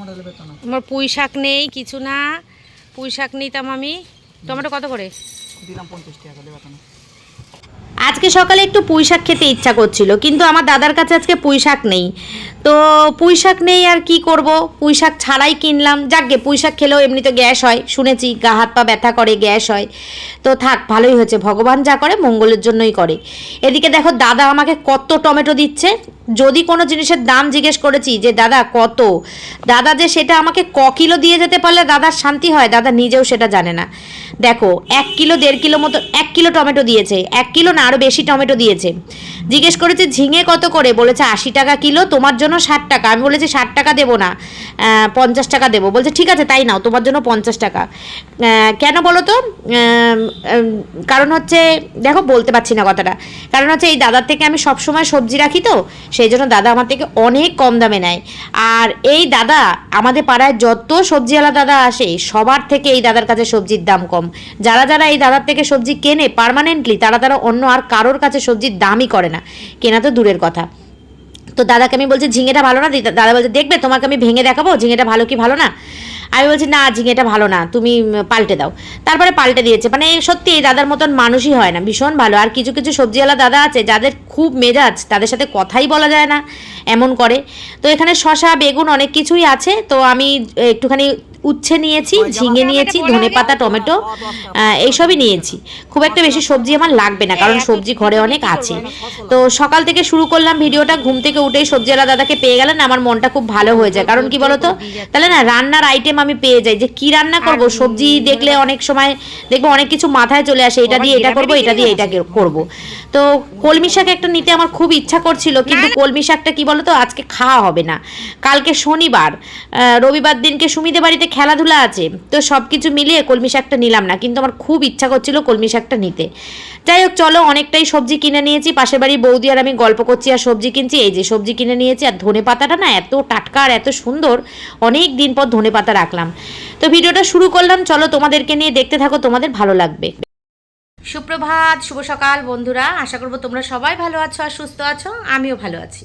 আমার পুঁই শাক নেই কিছু না। পুঁই শাক নিতাম আমি। টমেটো কত করে? দিলাম পঞ্চাশ টাকা দেবে আজকে সকালে একটু পুঁই শাক খেতে ইচ্ছা করছিল, কিন্তু আমার দাদার কাছে আজকে পুঁই শাক নেই। তো পুঁই শাক নেই আর কি করব? পুঁই শাক ছাড়াই কিনলাম। যাকগে পুঁই শাক খেলেও এমনি তো গ্যাস হয়, শুনেছি গা হাত পা ব্যথা করে, গ্যাস হয়। তো থাক, ভালোই হয়েছে। ভগবান যা করে, মঙ্গলের জন্যই করে। এদিকে দেখো, দাদা আমাকে কত টমেটো দিচ্ছে। যদি কোনো জিনিসের দাম জিজ্ঞেস করেছি যে, দাদা, কত? দাদা যে সেটা আমাকে ক কিলো দিয়ে যেতে পারলে দাদার শান্তি হয়, দাদা নিজেও সেটা জানে না। দেখো, এক কিলো, দেড় কিলো মতো, এক কিলো টমেটো দিয়েছে। এক কিলো না আরও বেশি টমেটো দিয়েছে। জিজ্ঞেস করেছে, ঝিঙে কত করে? বলেছে, আশি টাকা কিলো, তোমার জন্য ষাট টাকা। আমি বলেছি, ষাট টাকা দেবো না পঞ্চাশ টাকা দেবো। বলছে, ঠিক আছে, তাই নাও, তোমার জন্য পঞ্চাশ টাকা। কেন বলো তো? কারণ হচ্ছে, দেখো, বলতে পারছি না কথাটা। কারণ হচ্ছে, এই দাদার থেকে আমি সবসময় সবজি রাখি তো, সেই জন্য দাদা আমার থেকে অনেক কম দামে নেয়। আর এই দাদা, আমাদের পাড়ায় যত সবজিওয়ালা দাদা আসে, সবার থেকে এই দাদার কাছে সবজির দাম কম। যারা যারা এই দাদার থেকে সবজি কেনে পার্মানেন্টলি তারা তারা অন্য আর কারোর কাছে সবজির দামই করে না। কেনা তো দূরের কথা। তো দাদাকে আমি বলছি, ঝিঙেটা ভালো না? দাদা বলছে, দেখবে, তোমাকে আমি ভেঙে দেখাবো, ঝিঙেটা ভালো কি ভালো না? আমি বলছি না ঝিঙেটা ভালো না তুমি পাল্টে দাও। তারপরে পাল্টে দিয়েছে। মানে সত্যি এই দাদার মতন মানুষই হয় না ভীষণ ভালো। আর কিছু কিছু সবজিওয়ালা দাদা আছে যাদের খুব মেজাজ তাদের সাথে কথাই বলা যায় না এমন করে। তো এখানে শশা বেগুন অনেক কিছুই আছে। তো আমি একটুখানি উচ্ছে নিয়েছি ঝিঙে নিয়েছি ধনে পাতা টমেটো এইসবই নিয়েছি। খুব একটা বেশি সবজি আমার লাগবে না কারণ সবজি ঘরে অনেক আছে। তো সকাল থেকে শুরু করলাম ভিডিওটা ঘুম থেকে উঠেই সবজিওয়ালা দাদাকে পেয়ে গেলেন আমার মনটা খুব ভালো হয়ে যায়। কারণ কি বলতো? তাহলে না রান্নার আইটেম আমি পেয়ে যাই যে কি রান্না করব? সবজি দেখলে অনেক সময় দেখব অনেক কিছু মাথায় চলে আসে এটা দিয়ে এটা করব এটা দিয়ে এটা করব। তো কলমি শাক একটা নিতে আমার খুব ইচ্ছা করছিল কিন্তু কলমি শাকটা কি বলতো আজকে খাওয়া হবে না। কালকে শনিবার রবিবার দিনকে সুমিদের বাড়িতে খেলাধুলা আছে তো সব কিছু মিলিয়ে কলমি শাকটা নিলাম না কিন্তু আমার খুব ইচ্ছা করছিল কলমি শাকটা নিতে। যাই হোক চলো অনেকটাই সবজি কিনে নিয়েছি পাশের বাড়ির বৌদি আর আমি গল্প করছি আর সবজি কিনছি এই যে সবজি কিনে নিয়েছি আর ধনে পাতাটা না এত টাটকা আর এত সুন্দর অনেক দিন পর ধনে পাতা রাখলাম তো ভিডিওটা শুরু করলাম, চলো তোমাদেরকে নিয়ে দেখতে থাকো, তোমাদের ভালো লাগবে। সুপ্রভাত, শুভ সকাল বন্ধুরা, আশা করব তোমরা সবাই ভালো আছো আর সুস্থ আছো, আমিও ভালো আছি।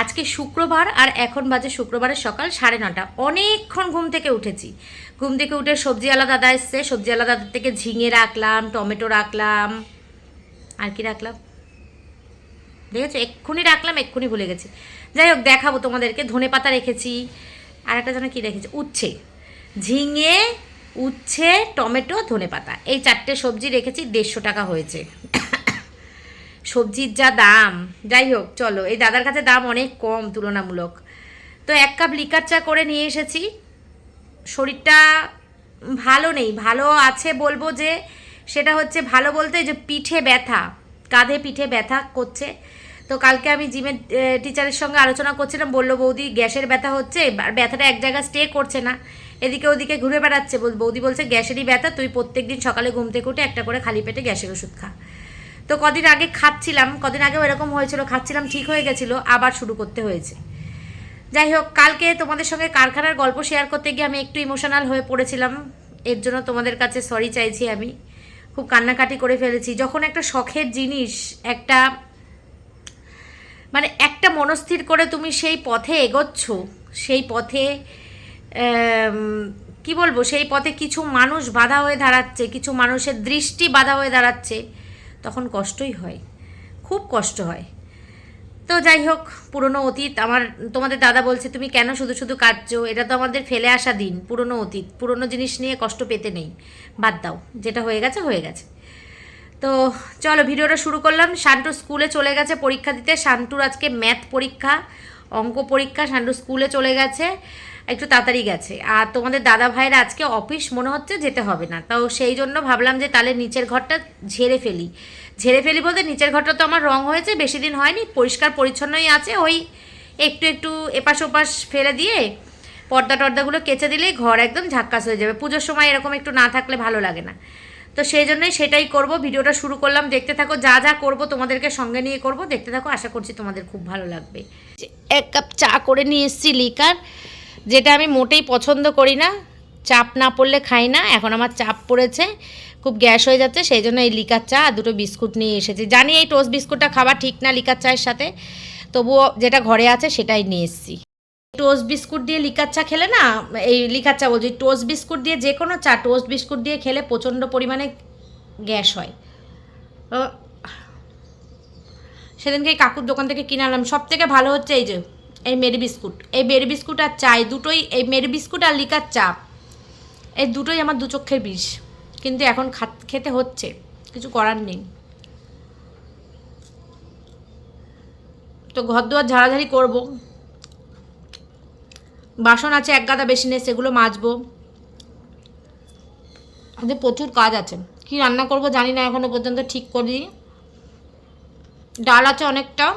আজকে শুক্রবার আর এখন বাজে শুক্রবারের সকাল সাড়ে নটা। অনেকক্ষণ ঘুম থেকে উঠেছি। ঘুম থেকে উঠে সবজিওয়ালা দাদা এসছে সবজিওয়ালা দাদার থেকে ঝিঙে রাখলাম, টমেটো রাখলাম। আর কি রাখলাম? দেখেছ? এক্ষুনি রাখলাম, এক্ষুনি ভুলে গেছি। যাই হোক, দেখাবো তোমাদেরকে। ধনে পাতা রেখেছি আর একটা যেন কী রেখেছি? উচ্ছে। ঝিঙে, উচ্ছে, টমেটো ধনে পাতা এই চারটে সবজি রেখেছি, দেড়শো টাকা হয়েছে। সবজির যা দাম, যাই হোক, চলো। এই দাদার কাছে দাম অনেক কম, তুলনামূলক। তো এক কাপ লিকার চা করে নিয়ে এসেছি। শরীরটা ভালো নেই। ভালো আছে বলব যে, সেটা হচ্ছে ভালো বলতে যে পিঠে ব্যথা, কাঁধে পিঠে ব্যথা করছে। তো কালকে আমি জিমের টিচারের সঙ্গে আলোচনা করছিলাম, বলল, বৌদি, গ্যাসের ব্যথা হচ্ছে, আর ব্যথাটা এক জায়গায় স্টে করছে না। এদিকে ওদিকে ঘুরে বেড়াচ্ছে। বৌদি বলছে, গ্যাসেরই ব্যথা, তুই প্রত্যেক দিন সকালে ঘুম থেকে উঠে একটা করে খালি পেটে গ্যাসের ওষুধ খা। তো কদিন আগে খাচ্ছিলাম, কদিন আগেও এরকম হয়েছিল, খাচ্ছিলাম, ঠিক হয়ে গেছিল, আবার শুরু করতে হয়েছে। যাই হোক, কালকে তোমাদের সঙ্গে কারখানার গল্প শেয়ার করতে গিয়ে আমি একটু ইমোশনাল হয়ে পড়েছিলাম। এর জন্য তোমাদের কাছে সরি চাইছি আমি। খুব কান্নাকাটি করে ফেলেছি। যখন একটা শখের জিনিস, একটা মানে একটা মনস্থির করে তুমি সেই পথে এগোচ্ছ, সেই পথে কি বলব, সেই পথে কিছু মানুষ বাধা হয়ে দাঁড়াচ্ছে, কিছু মানুষের দৃষ্টি বাধা হয়ে দাঁড়াচ্ছে, তখন কষ্টই হয়, খুব কষ্ট হয়। তো যাই হোক, পুরনো অতীত আমার, তোমাদের দাদা বলছে, তুমি কেন শুধু শুধু কাটছো এটা তো আমাদের ফেলে আসা দিন, পুরনো অতীত, পুরনো জিনিস নিয়ে কষ্ট পেতে নেই। বাদ দাও, যেটা হয়ে গেছে হয়ে গেছে। তো চলো ভিডিওটা শুরু করলাম। শান্টু স্কুলে চলে গেছে পরীক্ষা দিতে। শান্টুর আজকে ম্যাথ পরীক্ষা, অঙ্ক পরীক্ষা। শান্টু স্কুলে চলে গেছে, একটু তাড়াতাড়ি গেছে। আর তোমাদের দাদা ভাইয়ের আজকে অফিস, মনে হচ্ছে যেতে হবে না। তাও সেই জন্য ভাবলাম যে তাহলে নিচের ঘরটা ঝেড়ে ফেলি। ঝেড়ে ফেলি বলতে নিচের ঘরটা তো আমার রং হয়েছে, বেশি দিন হয়নি, পরিষ্কার পরিচ্ছন্নই আছে। ওই একটু একটু এপাশ ওপাশ ফেলে দিয়ে পর্দা টর্দাগুলো কেচে দিলেই ঘর একদম ঝাক্কাস হয়ে যাবে। পুজোর সময় এরকম একটু না থাকলে ভালো লাগে না। তো সেই জন্যই সেটাই করব। ভিডিওটা শুরু করলাম। দেখতে থাকো, যা যা করব তোমাদেরকে সঙ্গে নিয়ে করব। দেখতে থাকো, আশা করছি তোমাদের খুব ভালো লাগবে। এক কাপ চা করে নিয়ে এসেছি লিকার, যেটা আমি মোটেই পছন্দ করি না। চাপ না পড়লে খাই না। এখন আমার চাপ পড়েছে, খুব গ্যাস হয়ে যাচ্ছে, সেই জন্য এই লিকার চা আর দুটো বিস্কুট নিয়ে এসেছি। জানি এই টোস্ট বিস্কুটটা খাওয়া ঠিক না লিকার চায়ের সাথে, তবুও যেটা ঘরে আছে সেটাই নিয়ে এসেছি। টোস্ট বিস্কুট দিয়ে লিকার চা খেলে না, এই লিকার চা বলছি টোস্ট বিস্কুট দিয়ে যে কোনো চা টোস্ট বিস্কুট দিয়ে খেলে প্রচণ্ড পরিমাণে গ্যাস হয়। সেদিনকে কাকুর দোকান থেকে কিনে আনলাম। সব থেকে ভালো হচ্ছে এই যে, এই মেরি বিস্কুট। এই মেরি বিস্কুট আর চা, এই দুটোই, এই মেরি বিস্কুট আর লিকার চা, এই দুটোই আমার দু চক্ষের বিষ। কিন্তু এখন খেতে হচ্ছে, কিছু করার নেই। তো ঘর দুয়ার ঝাড়াঝাড়ি করব। বাসন আছে, এক গাদা বেশি নেই, সেগুলো মাজবো। আমাদের প্রচুর কাজ আছে। কি রান্না করব জানি না, এখনও পর্যন্ত ঠিক করি ডাল আছে অনেকটা।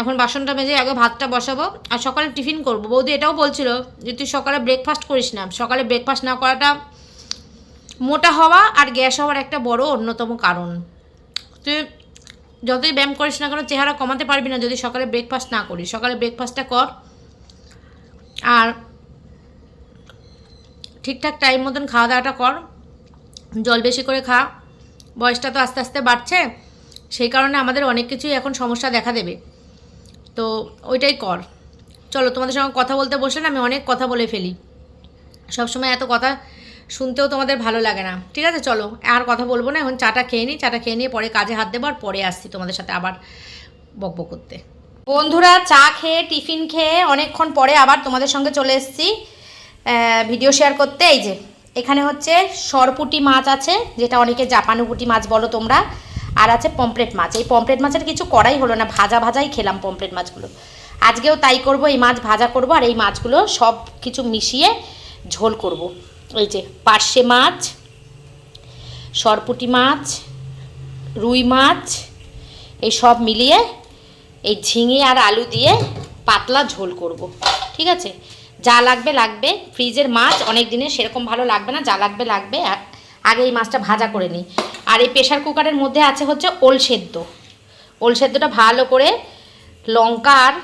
এখন বাসনটা মেজে আগে ভাতটা বসাবো। আর সকালে টিফিন করব। বৌদি এটাও বলছিল যে তুই সকালে ব্রেকফাস্ট করিস না। সকালে ব্রেকফাস্ট না করাটা মোটা হওয়া আর গ্যাস হওয়ার একটা বড় অন্যতম কারণ। তুই যতই ব্যায়াম করিস না কেন, চেহারা কমাতে পারবি না যদি সকালে ব্রেকফাস্ট না করিস। সকালে ব্রেকফাস্টটা কর। আর ঠিকঠাক টাইম মতন খাওয়া দাওয়াটা কর। জল বেশি করে খা। বয়সটা তো আস্তে আস্তে বাড়ছে। সেই কারণে আমাদের অনেক কিছুই এখন সমস্যা দেখা দেবে। তো ওইটাই কর। চলো, তোমাদের সঙ্গে কথা বলতে বসলে না, আমি অনেক কথা বলে ফেলি। সবসময় এত কথা শুনতেও তোমাদের ভালো লাগে না। ঠিক আছে, চলো, আর কথা বলব না। এখন চাটা খেয়ে নিই চাটা খেয়ে নিয়ে পরে কাজে হাত দেবো, আর পরে আসছি তোমাদের সাথে আবার বকবক করতে। বন্ধুরা চা খেয়ে, টিফিন খেয়ে অনেকক্ষণ পরে আবার তোমাদের সঙ্গে চলে এসেছি ভিডিও শেয়ার করতে। এই যে, এখানে হচ্ছে সরপুটি মাছ আছে, যেটা অনেকে জাপানুপুটি মাছ বলো তোমরা, আর আছে পমপ্লেট মাছ। এই পমপ্লেট মাছের কিছু করাই হলো না, ভাজা ভাজাই খেলাম পমপ্লেট মাছগুলো। আজকেও তাই করব, এই মাছ ভাজা করব, আর এই মাছগুলো সব কিছু মিশিয়ে ঝোল করব। এই যে, পার্শে মাছ, সরপুটি মাছ, রুই মাছ, এই সব মিলিয়ে এই ঝিঙে আর আলু দিয়ে পাতলা ঝোল করব, ঠিক আছে? যা লাগবে লাগবে, ফ্রিজের মাছ অনেক দিনে সেরকম ভালো লাগবে না, যা লাগবে লাগবে আগে এই মাছটা ভাজা করে নিই। আর এই প্রেশার কুকারের মধ্যে আছে হচ্ছে ওল সেদ্ধ। ওল সেদ্ধটা ভালো করে লঙ্কা আর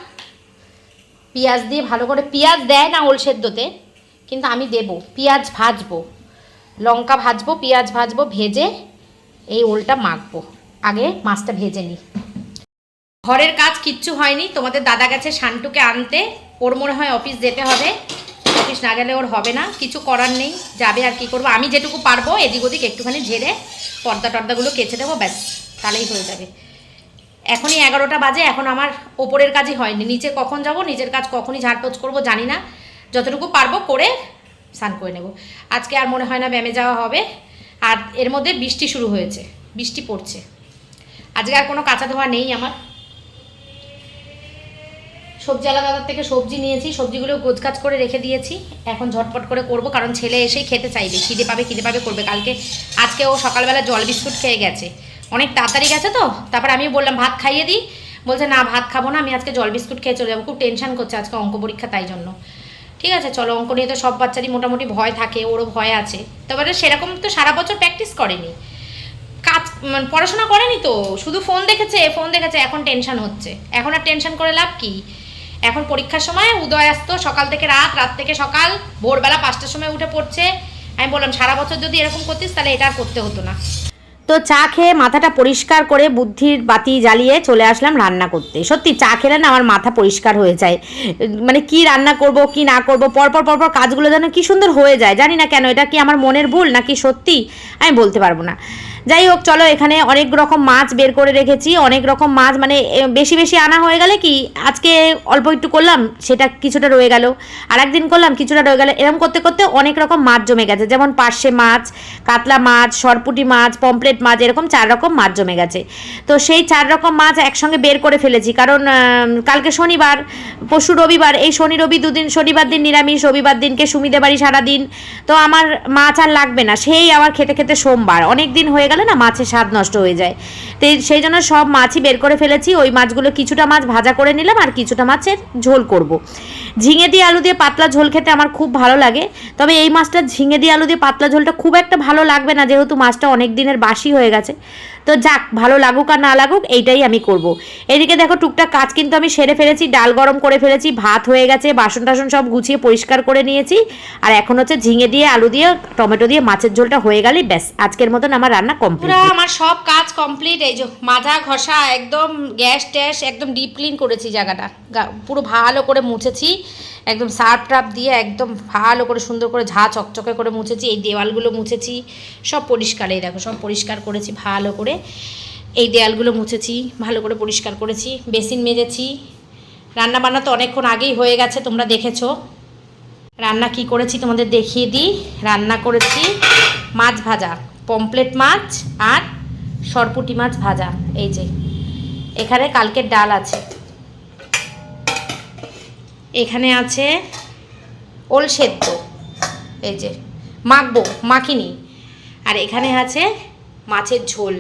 পেঁয়াজ দিয়ে ভালো করে, পেঁয়াজ দেয় না ওল সেদ্ধতে, কিন্তু আমি দেব। পেঁয়াজ ভাজবো, লঙ্কা ভাজবো, পেঁয়াজ ভাজবো, ভেজে এই ওলটা মাখবো। আগে মাছটা ভেজে নিই। ঘরের কাজ কিচ্ছু হয়নি। তোমাদের দাদা গেছে শান্টুকে আনতে। ওর মনে হয় অফিস যেতে হবে। অফিস না গেলে ওর হবে না। কিছু করার নেই। যাবে আর কি করব? আমি যেটুকু পারব, এদিক ওদিক একটুখানি ঝেড়ে পর্দা টর্দাগুলো কেচে দেবো, ব্যাস, তাহলেই হয়ে যাবে। এখনই এগারোটা বাজে, এখন আমার ওপরের কাজই হয়নি। নিচে কখন যাব, নিজের কাজ কখনই ঝাড়পোছ করব, জানি না। যতটুকু পারব করে স্নান করে নেব। আজকে আর মনে হয় না ব্যায়ামে যাওয়া হবে। আর এর মধ্যে বৃষ্টি শুরু হয়েছে। বৃষ্টি পড়ছে। আজকে আর কোনো কাঁচা ধোয়া নেই আমার। সবজি আলাদার থেকে সবজি নিয়েছি, সবজিগুলো গোছগাছ করে রেখে দিয়েছি। এখন ঝটপট করে করব, কারণ ছেলে এসেই খেতে চাইবে। খিদে পাবে খিদে পাবে, করবে। কালকে, আজকে ও সকালবেলা জল বিস্কুট খেয়ে গেছে। অনেক তাড়াতাড়ি গেছে তো? তারপর আমি বললাম, ভাত খাইয়ে দিই। বলছে, না, ভাত খাব না, আমি আজকে জল বিস্কুট খেয়ে চলে যাব। খুব টেনশান করছে আজকে অঙ্ক পরীক্ষা, তাই জন্য। ঠিক আছে, চলো, অঙ্ক নিয়ে তো সব বাচ্চারই মোটামুটি ভয় থাকে, ওরও ভয় আছে। তারপরে সেরকম তো সারা বছর প্র্যাকটিস করেনি। কাজ মানে পড়াশোনা করেনি তো? শুধু ফোন দেখেছে ফোন দেখেছে, এখন টেনশান হচ্ছে। এখন আর টেনশান করে লাভ কি? এখন পরীক্ষার সময় উদয় আসতো সকাল থেকে রাত রাত থেকে সকাল, ভোরবেলা পাঁচটার সময় উঠে পড়ছে। আমি বললাম, সারা বছর যদি এরকম করতিস, তাহলে এটা আর করতে হতো না। তো চা খেয়ে মাথাটা পরিষ্কার করে বুদ্ধির বাতি জ্বালিয়ে চলে আসলাম রান্না করতে। সত্যি, চা খেলে না আমার মাথা পরিষ্কার হয়ে যায়। মানে কি রান্না করব, কি না করব, পরপর পরপর কাজগুলো যেন কি সুন্দর হয়ে যায়। জানি না কেন, এটা কি আমার মনের ভুল, নাকি সত্যি? আমি বলতে পারব না। যাই হোক, চলো এখানে অনেক রকম মাছ বের করে রেখেছি। অনেক রকম মাছ মানে বেশি বেশি আনা হয়ে গেলে কি, আজকে অল্প একটু করলাম, সেটা কিছুটা রয়ে গেল। আর একদিন করলাম, কিছুটা রয়ে গেল। এরকম করতে করতে অনেক রকম মাছ জমে গেছে। যেমন পার্শে মাছ, কাতলা মাছ, সরপুটি মাছ পমপ্লেট মাছ, এরকম চার রকম মাছ জমে গেছে। তো সেই চার রকম মাছ একসঙ্গে বের করে ফেলেছি। কারণ কালকে শনিবার, পরশু রবিবার, এই শনি রবি দুদিন, শনিবার দিন নিরামিষ, রবিবার দিনকে সুমিদে বাড়ি সারাদিন। তো আমার মাছ আর লাগবে না। সেই আবার খেতে খেতে সোমবার। অনেক দিন হয়ে গেলে না মাছের স্বাদ নষ্ট হয়ে যায়। তো সেই জন্য সব মাছই বের করে ফেলেছি। ওই মাছগুলো কিছুটা মাছ ভাজা করে নিলাম আর কিছুটা মাছের ঝোল করব। ঝিঙে দিয়ে আলু দিয়ে পাতলা ঝোল খেতে আমার খুব ভালো লাগে। তবে এই মাছটা ঝিঙে দিয়ে আলু দিয়ে পাতলা ঝোলটা খুব একটা ভালো লাগবে না, যেহেতু মাছটা অনেক দিনের বাসি হয়ে গেছে। তো যাক, ভালো লাগুক আর না লাগুক, এইটাই আমি করব। এদিকে দেখো টুকটাক কাজ কিন্তু আমি সেরে ফেলেছি, ডাল গরম করে ফেলেছি, ভাত হয়ে গেছে, বাসন টাসন সব গুছিয়ে পরিষ্কার করে নিয়েছি। আর এখন হচ্ছে ঝিঙে দিয়ে, আলু দিয়ে, টমেটো দিয়ে মাছের ঝোলটা হয়ে গেলেই ব্যাস, আজকের মতন আমার রান্না কমপ্লিট। আমার সব কাজ কমপ্লিট এই যে মাজা ঘষা, একদম গ্যাস ট্যাস, একদম ডিপ ক্লিন করেছি জায়গাটা। পুরো ভালো করে মুছেছি, একদম সার্ফ টাপ দিয়ে একদম ভালো করে সুন্দর করে ঝা চকচকে করে মুছেছি, এই দেওয়ালগুলো মুছেছি, সব পরিষ্কার, এই দেখো, সব পরিষ্কার করেছি ভালো করে। এই দেয়ালগুলো মুছেছি, ভালো করে পরিষ্কার করেছি, বেসিন মেজেছি। রান্না বান্না তো অনেকক্ষণ আগেই হয়ে গেছে, তোমরা দেখেছ। রান্না কি করেছি তোমাদের দেখিয়ে দিই। রান্না করেছি মাছ ভাজা পমপ্লেট মাছ আর সরপুটি মাছ ভাজা, এই যে। এখানে কালকের ডাল আছে। এখানে আছে ওল সেদ্ধ, এই যে। মাখবো, মাখিনি। আর এখানে আছে মাছের ঝোল।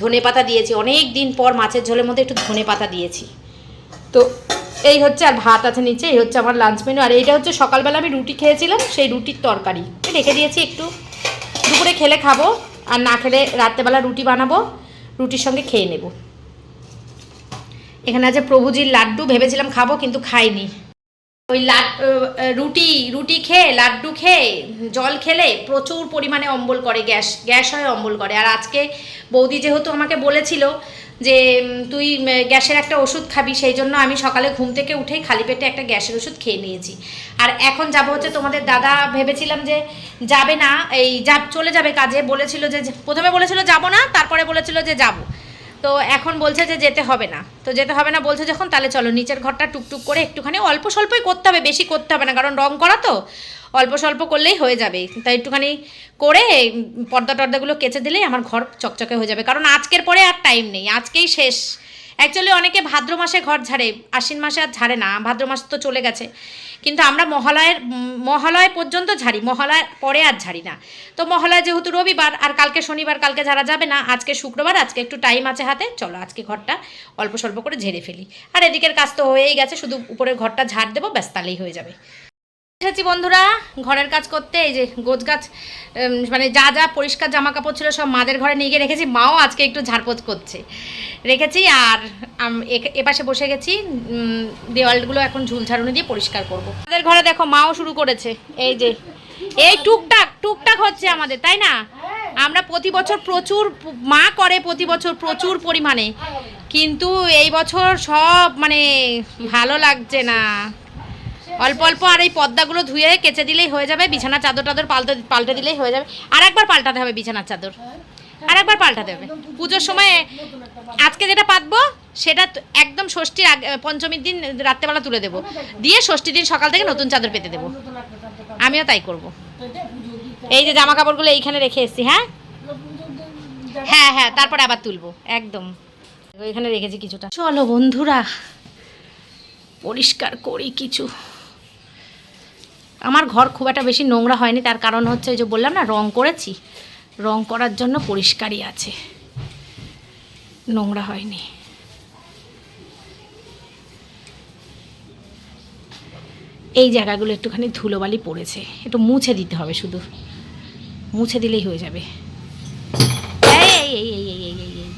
ধনে পাতা দিয়েছি, অনেক দিন পর মাছের ঝোলের মধ্যে একটু ধনে পাতা দিয়েছি। তো এই হচ্ছে, আর ভাত আছে নিচে, এই হচ্ছে আমার লাঞ্চ মেনু আর এইটা হচ্ছে সকালবেলা আমি রুটি খেয়েছিলাম, সেই রুটির তরকারি। রেখে দিয়েছি একটু। দুপুরে খেলে খাব। আর না খেলে রাত্রেবেলা রুটি বানাবো, রুটির সঙ্গে খেয়ে নেব। এখানে আছে প্রভুজির লাড্ডু, ভেবেছিলাম খাব কিন্তু খাইনি। ওই রুটি রুটি খেয়ে, লাড্ডু খেয়ে, জল খেলে প্রচুর পরিমাণে অম্বল করে, গ্যাস গ্যাস হয় অম্বল করে। আর আজকে বৌদি যেহেতু আমাকে বলেছিল যে তুই গ্যাসের একটা ওষুধ খাবি সেই জন্য আমি সকালে ঘুম থেকে উঠেই খালি পেটে একটা গ্যাসের ওষুধ খেয়ে নিয়েছি। আর এখন যাব হচ্ছে তোমাদের দাদা ভেবেছিলাম যে যাবে না এই যা চলে যাবে কাজে বলেছিল যে যে- প্রথমে বলেছিল যাব না তারপরে বলেছিল যে যাব। তো এখন বলছে যে যেতে হবে না। তো যেতে হবে না বলছে যখন, তাহলে চলো নিচের ঘরটা টুকটুক করে একটুখানি অল্প স্বল্পই করতে হবে, বেশি করতে হবে না, কারণ রং করা তো, অল্প স্বল্প করলেই হয়ে যাবে। তাই একটুখানি করে পর্দা টর্দাগুলো কেচে দিলেই আমার ঘর চকচকে হয়ে যাবে। কারণ আজকের পরে আর টাইম নেই, আজকেই শেষ। অ্যাকচুয়ালি অনেকে ভাদ্র মাসে ঘর ঝাড়ে, আশ্বিন মাসে আর ঝাড়ে না, ভাদ্র মাস তো চলে গেছে। কিন্তু আমরা মহালয়ের, মহালয় পর্যন্ত ঝাড়ি, মহালয় পরে আর ঝাড়ি না। তো মহালয় যেহেতু রবিবার, আর কালকে শনিবার, কালকে ঝাড়া যাবে না, আজকে শুক্রবার, আজকে একটু টাইম আছে হাতে, চলো আজকে ঘরটা অল্প স্বল্প করে ঝেড়ে ফেলি। আর এদিকের কাজ তো হয়েই গেছে, শুধু উপরের ঘরটা ঝাড় দেবো, ব্যাস তাহলেই হয়ে যাবে। এসেছি বন্ধুরা, ঘরের কাজ করতে, এই যে গোছ গাছ মানে যা যা পরিষ্কার জামা কাপড় ছিল সব মাদের ঘরে নিয়ে গিয়ে রেখেছি, মাও আজকে একটু ঝাড়পোছ করছে। রেখেছি আর এপাশে বসে গেছি দেওয়ালগুলো এখন ঝুল ঝাড়ুনি দিয়ে পরিষ্কার করব। আমাদের ঘরে দেখো মাও শুরু করেছে, এই যে, এই টুকটাক টুকটাক হচ্ছে আমাদের, তাই না? আমরা প্রতি বছর প্রচুর, মা করে প্রতি বছর প্রচুর পরিমাণে, কিন্তু এই বছর সব মানে ভালো লাগছে না। অল্প অল্প আর এই পদ্মাগুলো ধুয়ে কেচে দিলেই হয়ে যাবে, বিছানার চাদর টাদর পাল্টে পাল্টে দিলেই হয়ে যাবে। আর একবার পাল্টাতে হবে বিছানার চাদর। আর একবার পাল্টাতে হবে। পুজোর সময় আজকে যেটা পাতবো, সেটা একদম ষষ্ঠীর আগে, পঞ্চমীর দিন রাত্রেবেলা তুলে দেবো। দিয়ে ষষ্ঠীর দিন সকাল থেকে নতুন চাদর পেতে দেবো। আমিও তাই করব। এই যে জামা কাপড়গুলো এইখানে রেখে এসেছি হ্যাঁ? হ্যাঁ হ্যাঁ তারপরে আবার তুলবো। একদম। এখানে রেখেছি কিছুটা। চলো বন্ধুরা, পরিষ্কার করি কিছু। আমার ঘর খুব একটা বেশি নোংরা হয়নি, তার কারণ হচ্ছে যে বললাম না, রং করেছি। রং করার জন্য পরিষ্কারই আছে। নোংরা হয়নি। এই জায়গাগুলো একটুখানি ধুলোবালি পড়েছে, একটু মুছে দিতে হবে শুধু। মুছে দিলেই হয়ে যাবে এই এই এই এই এই এই এই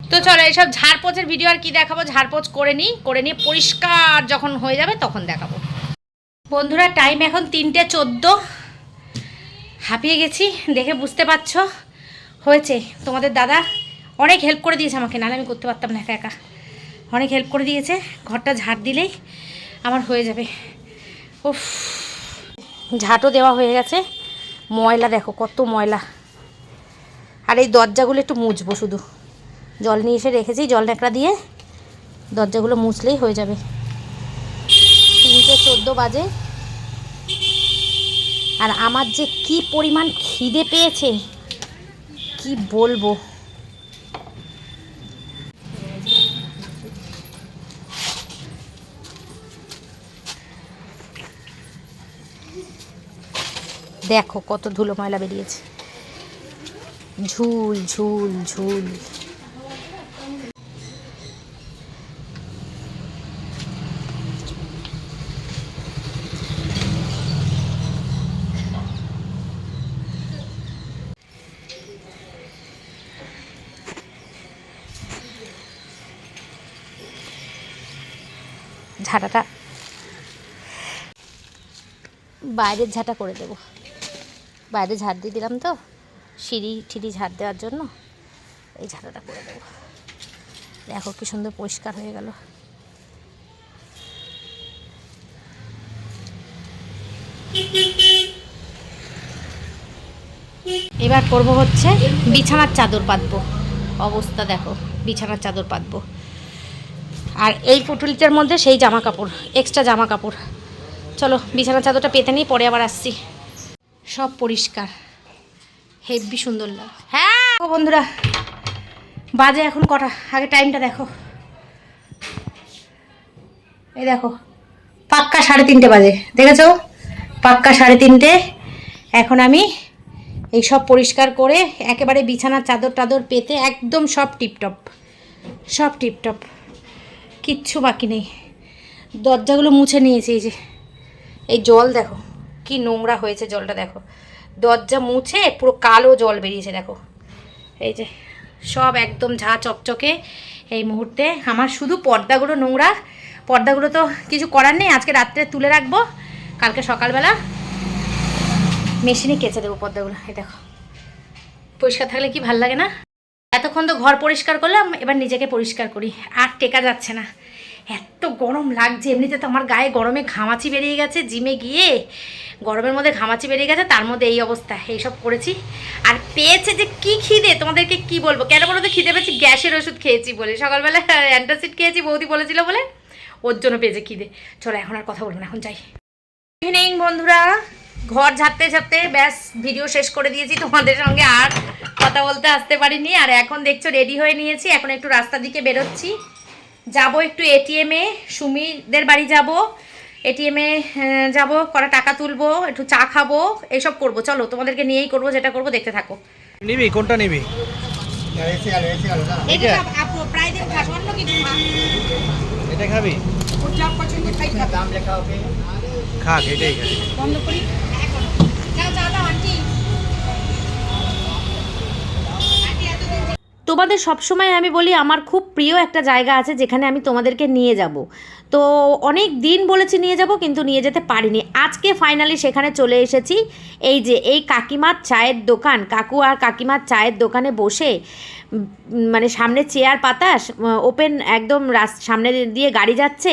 তো চলো এইসব ঝাড়পোচের ভিডিও আর কি দেখাবো? ঝাড়পোছ করে নিই, করে নিয়ে পরিষ্কার যখন হয়ে যাবে তখন দেখাবো। বন্ধুরা টাইম এখন তিনটে চোদ্দ। হাঁপিয়ে গেছি, দেখে বুঝতে পারছ? হয়েছে। তোমাদের দাদা অনেক হেল্প করে দিয়েছে আমাকে, নাহলে আমি করতে পারতাম না একা একা। অনেক হেল্প করে দিয়েছে, ঘরটা ঝাড় দিলেই আমার হয়ে যাবে। উফ। ঝাঁটও দেওয়া হয়ে গেছে। ময়লা দেখো, কত ময়লা। আর এই দরজাগুলো একটু মুছবো শুধু। জল নিয়ে এসে রেখেছি, জল ন্যাকড়া দিয়ে দরজাগুলো মুছলেই হয়ে যাবে। তিনটে চোদ্দ বাজে। আর আমার যে কি পরিমাণ খিদে পেয়েছে, কি বলব? দেখো কত ধুলো ময়লা বেরিয়েছে। ঝুল ঝুল ঝুল। ঝাঁটাটা। বাইরের ঝাঁটা করে দেবো। বাইরে ঝাড় দিয়ে দিলাম তো, সিঁড়ি ঠিড়ি ঝাড় দেওয়ার জন্য এই ঝাঁটাটা করে দেবো। দেখো কি সুন্দর পরিষ্কার হয়ে গেল। এবার করব হচ্ছে বিছানার চাদর পাতবো। অবস্থা দেখো, বিছানার চাদর পাতবো। আর এই পুটুলিটার মধ্যে সেই জামা কাপড় এক্সট্রা জামা কাপড় চলো, বিছানার চাদরটা পেতে নিই, পরে আবার আসছি। সব পরিষ্কার। হেভি সুন্দর লাগে। হ্যাঁ বন্ধুরা, বাজে এখন কটা? আগে টাইমটা দেখো। এই দেখো, পাক্কা সাড়ে তিনটে বাজে, দেখেছ? পাক্কা সাড়ে তিনটে। এখন আমি এই সব পরিষ্কার করে একেবারে বিছানার চাদর টাদর পেতে একদম সব টিপটপ সব টিপটপ কিচ্ছু বাকি নেই। দরজাগুলো মুছে নিয়েছি এই যে। এই জল দেখো, কি নোংরা হয়েছে জলটা দেখো। দরজা মুছে পুরো কালো জল বেরিয়েছে দেখো। এই যে, সব একদম ঝা চকচকে এই মুহূর্তে। আমার শুধু পর্দাগুলো নোংরা, পর্দাগুলো তো কিছু করার নেই। আজকে রাত্রে তুলে রাখব, কালকে সকালবেলা। মেশিনে কেচে দেবো পর্দাগুলো, এই দেখো। পরিষ্কার থাকলে কি ভালো লাগে না? এতক্ষণ তো ঘর পরিষ্কার করলাম, এবার নিজেকে পরিষ্কার করি। আর টেকা যাচ্ছে না। এত গরম লাগছে, এমনিতে তো আমার গায়ে গরমে ঘামাচি বেরিয়ে গেছে, জিমে গিয়ে গরমের মধ্যে ঘামাচি বেরিয়ে গেছে, তার মধ্যে এই অবস্থা, এইসব করেছি। আর পেয়েছে যে কি খিদে, তোমাদেরকে কি বলব? কেন বলো তো, খিদে পেয়েছি, গ্যাসের ওষুধ খেয়েছি বলে। সকালবেলা অ্যান্টাসিড খেয়েছি, বৌদি বলেছিল বলে, ওর জন্য পেয়েছে খিদে। চলো, এখন আর কথা বলব না, এখন যাই। ইভিনিং বন্ধুরা। ঘর ঝাড়তে ঝাড়তে, ব্যাস ভিডিও শেষ করে দিয়েছি তোমাদের সঙ্গে। আর কথা বলতে আসতে পারিনি আর এখন দেখছ রেডি হয়ে নিয়েছি। এখন একটু রাস্তার দিকে বেরোচ্ছি। যাব একটু এটিএমে সুমিদের বাড়ি যাব। এটিএমে যাব কটা টাকা তুলবো একটু চা খাব এসব করব। চলো তোমাদেরকে নিয়েই করব যেটা করব দেখতে থাকো। নিবি? কোনটা নিবি? এটা? খাব অন্য কিছু এটা খাবি? ওর পছন্দ তাই খাবে। খাক এটাই খাবি। বন্ধ করি। যাও চা দাও আন্টি। তোমাদের সবসময় আমি বলি, আমার খুব প্রিয় একটা জায়গা আছে যেখানে আমি তোমাদেরকে নিয়ে যাব। তো অনেক দিন বলেছি নিয়ে যাব, কিন্তু নিয়ে যেতে পারিনি। আজকে ফাইনালি সেখানে চলে এসেছি। এই যে, এই কাকিমার চায়ের দোকান, কাকু আর কাকিমার চায়ের দোকানে বসে মানে সামনে চেয়ার পাতাস, ওপেন একদম সামনে দিয়ে গাড়ি যাচ্ছে।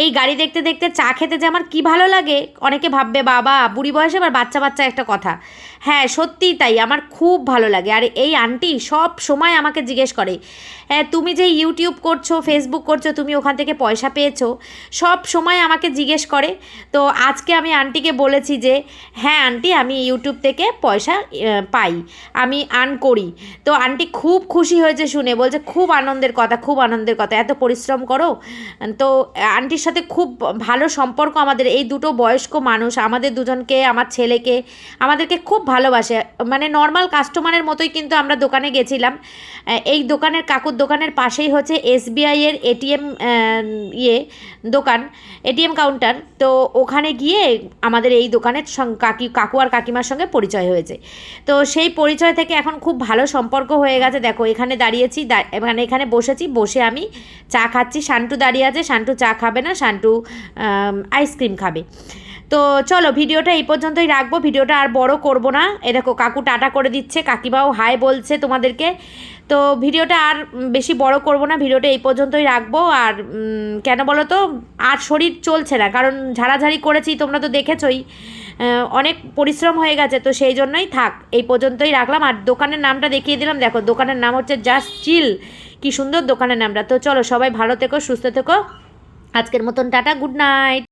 এই গাড়ি দেখতে দেখতে চা খেতে যে আমার কী ভালো লাগে, অনেকে ভাববে, বাবা, বুড়ি বয়সে আবার বাচ্চা বাচ্চা একটা কথা। হ্যাঁ সত্যিই তাই। আমার খুব ভালো লাগে। আর এই আন্টি সব সময় আমাকে জিজ্ঞেস করে তুমি যে ইউটিউব করছ ফেসবুক করছ, তুমি ওখান থেকে পয়সা পেয়েছ, সব সময় আমাকে জিজ্ঞেস করে। তো আজকে আমি আন্টিকে বলেছি যে হ্যাঁ আন্টি, আমি ইউটিউব থেকে পয়সা পাই, আমি আর্ন করি। তো আন্টি খুব খুশি হয়েছে শুনে, বলছে, খুব আনন্দের কথা, খুব আনন্দের কথা, এত পরিশ্রম করো। তো আন্টির সাথে খুব ভালো সম্পর্ক আমাদের, এই দুটো বয়স্ক মানুষ, আমাদের দুজনকে, আমার ছেলেকে, আমাদেরকে খুব ভালোবাসে। মানে নর্মাল কাস্টমারের মতোই কিন্তু আমরা দোকানে গেছিলাম। এই দোকানের কাকুর দোকানের পাশেই হচ্ছে এসবিআই এর এটিএম ইয়ে দোকান, এটিএম কাউন্টার। তো ওখানে গিয়ে আমাদের এই দোকানের কাকি, কাকু আর কাকিমার সঙ্গে পরিচয় হয়েছে। তো সেই পরিচয় থেকে এখন খুব ভালো সম্পর্ক হয়ে গেছে। দেখো, এখানে দাঁড়িয়েছি মানে এখানে বসেছি, বসে আমি চা খাচ্ছি। শান্টু দাঁড়িয়ে আছে, শান্টু চা খাবে না, শান্টু আইসক্রিম খাবে। তো চলো ভিডিওটা এই পর্যন্তই রাখব। ভিডিওটা আর বড় করব না। এ দেখো, কাকু টাটা করে দিচ্ছে, কাকিমাও হাই বলছে তোমাদেরকে। তো ভিডিওটা আর বেশি বড় করব না, ভিডিওটা এই পর্যন্তই রাখব। আর কেন বলো তো, আর শরীর চলছে না, কারণ ঝাড়াঝাড়ি করেছি, তোমরা তো দেখেছই। অনেক পরিশ্রম হয়ে গেছে, তো সেই জন্যই থাক, এই পর্যন্তই রাখলাম। আর দোকানের নামটা দেখিয়ে দিলাম। দেখো, দোকানের নাম হচ্ছে জাস্ট চিল। কি সুন্দর দোকানের নামটা। তো চলো সবাই ভালো থেকো, সুস্থ থেকো। আজকের মতন টাটা, গুড নাইট।